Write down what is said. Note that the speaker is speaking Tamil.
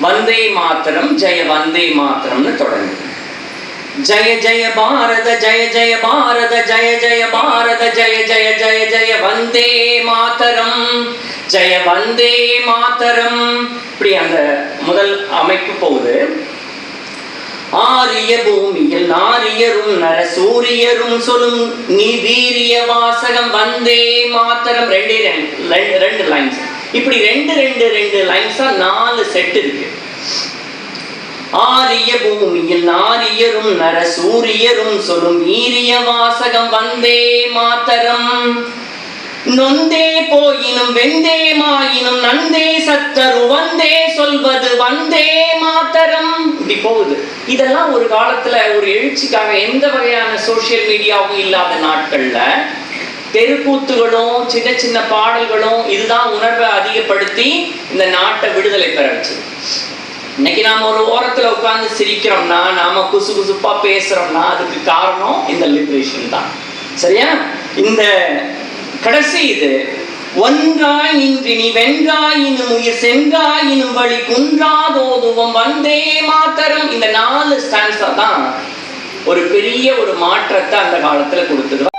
வந்தே மாத்தரம் ஜெய வந்தே மாத்தரம்னு தொடங்கும். ஜய ஜய பாரத ஜய ஜய பாரத ஜய ஜய பாரத ஜய ஜய ஜய ஜய வந்தே மாதரம் ஜய வந்தே மாதரம் இப்படி அந்த முதல் அமைப்பு போகுது. ஆரிய பூமியில் நாரியரும் நர சூரியரும் சொல்லும் நீ வீரிய வாசகம் வந்தே மாத்தரம். ரெண்டே ரெண்டு ரெண்டு- ரெண்டு லைன்ஸ் இப்படி ரெண்டு ரெண்டு ரெண்டு லைன்ஸா நாலு செட் இருக்கு. ஆரிய பூமியில் நாரியரும் நர சூரியரும் சொல்லும் ஈரிய வாசகம் வந்தே மாத்தரம். நொந்தே போயினும் வெந்தே மாயினும் நந்தே சத்தரு வந்தே சொல்வது வந்தே மாத்தரம். இப்படி போகுது. இதெல்லாம் ஒரு காலத்துல ஒரு எழுச்சிக்காக எந்த வகையான சோஷியல் மீடியாவும் இல்லாத நாட்கள்ல தெருக்கூத்துகளும் சின்ன சின்ன பாடல்களும் இதுதான் உணர்வை அதிகப்படுத்தி இந்த நாட்டை விடுதலை பெற வச்சு இன்னைக்கு நாம ஒரு ஓரத்துல உட்கார்ந்து சிரிக்கிறோம்னா நாம குசு குசுப்பா பேசுறோம்னா அதுக்கு காரணம் இந்த லிபரேஷன் தான். சரியா? இந்த கடைசி இது ஒன்றாய் நின்றினி வென்றாயினும் உயிர் சென்றாயினும் வழி குன்றாதோதுவம் வந்தே மாத்தரம். இந்த நாலு ஸ்டான்ஸா தான் ஒரு பெரிய ஒரு மாற்றத்தை அந்த காலத்துல கொடுத்தது.